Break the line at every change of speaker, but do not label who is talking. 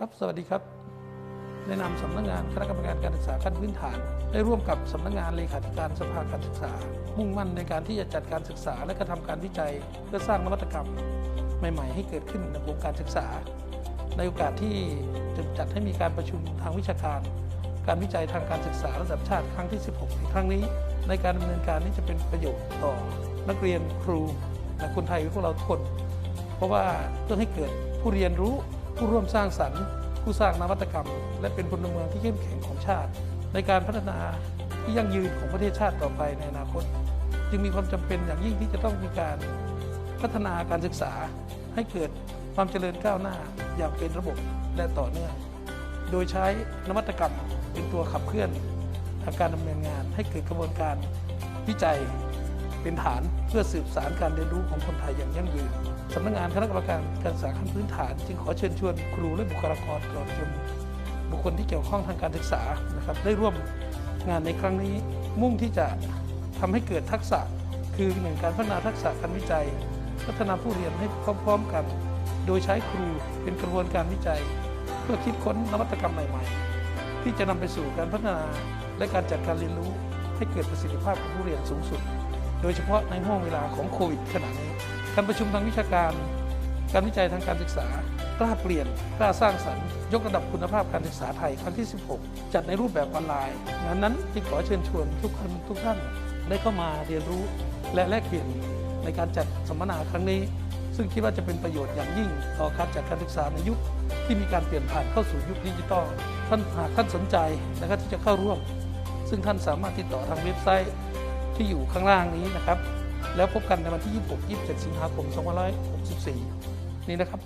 ครับ สวัสดีครับในนามสำนักงานคณะกรรมการการศึกษาขั้นพื้นฐาน ได้ร่วมกับสำนักงานเลขาธิการสภาการศึกษา มุ่งมั่นในการที่จะจัดการศึกษา และกระทำการวิจัย เพื่อสร้างนวัตกรรม ใหม่ ๆ ให้เกิดขึ้นในวงการศึกษา ในโอกาสที่จะจัดให้มีการประชุมทางวิชาการ การวิจัยทางการศึกษาระดับชาติครั้งที่ 16 ในครั้งนี้ ในการดำเนินการนี้จะเป็นประโยชน์ต่อ นักเรียนครูและคนไทยพวกเราทุกคน เพราะว่าเพื่อให้เกิดผู้เรียนรู้ ผู้ร่วมสร้างสรรค์ ผู้สร้างนวัตกรรม และเป็นพลเมืองที่เข้มแข็งของชาติ ในการพัฒนาที่ยั่งยืนของประเทศชาติต่อไปในอนาคต จึงมีความจำเป็นอย่างยิ่งที่จะต้องมีการพัฒนาการศึกษาให้เกิดความเจริญก้าวหน้าอย่างเป็นระบบและต่อเนื่อง โดยใช้นวัตกรรมเป็นตัวขับเคลื่อนทาการดำเนินงานให้เกิดกระบวนการวิจัย เป็นฐานเพื่อสืบสารการเรียนรู้ของคนไทยอย่างยั่งยืนสำนักงานคณะกรรมการการศึกษาขั้นพื้นฐาน จึงขอเชิญชวนครูและบุคลากรตลอดจนบุคคลที่เกี่ยวข้องทางการศึกษานะครับได้ร่วมงานในครั้งนี้มุ่งที่จะทำให้เกิดทักษะคือหนึ่งการพัฒนาทักษะการวิจัย พัฒนาผู้เรียนให้พร้อมๆกัน โดยใช้ครูเป็นกระบวนการวิจัย เพื่อคิดค้นนวัตกรรมใหม่ ๆ ที่จะนำไปสู่การพัฒนาและการจัดการเรียนรู้ ให้เกิดประสิทธิภาพของผู้เรียนสูงสุด โดยเฉพาะในห่วงเวลาของโควิดขณะนี้ การประชุมทางวิชาการ การวิจัยทางการศึกษากล้าเปลี่ยนกล้าสร้างสรรค์ยกระดับคุณภาพการศึกษาไทยครั้งที่ 16 จัดในรูปแบบออนไลน์งานนั้นจึงขอเชิญชวนทุกคนทุกท่านได้เข้ามาเรียนรู้และแลกเปลี่ยนในการจัดสัมมนาครั้งนี้ ซึ่งคิดว่าจะเป็นประโยชน์อย่างยิ่ง ต่อการจัดการศึกษาในยุคที่มีการเปลี่ยนผ่านเข้าสู่ยุคดิจิทัลท่านหากท่านสนใจนะครับที่จะเข้าร่วม ซึ่งท่านสามารถติดต่อทางเว็บไซต์ที่อยู่ข้างล่างนี้นะครับ แล้วพบกันในวันที่ 26 27 สิงหาคม 2564 นี้นะครับ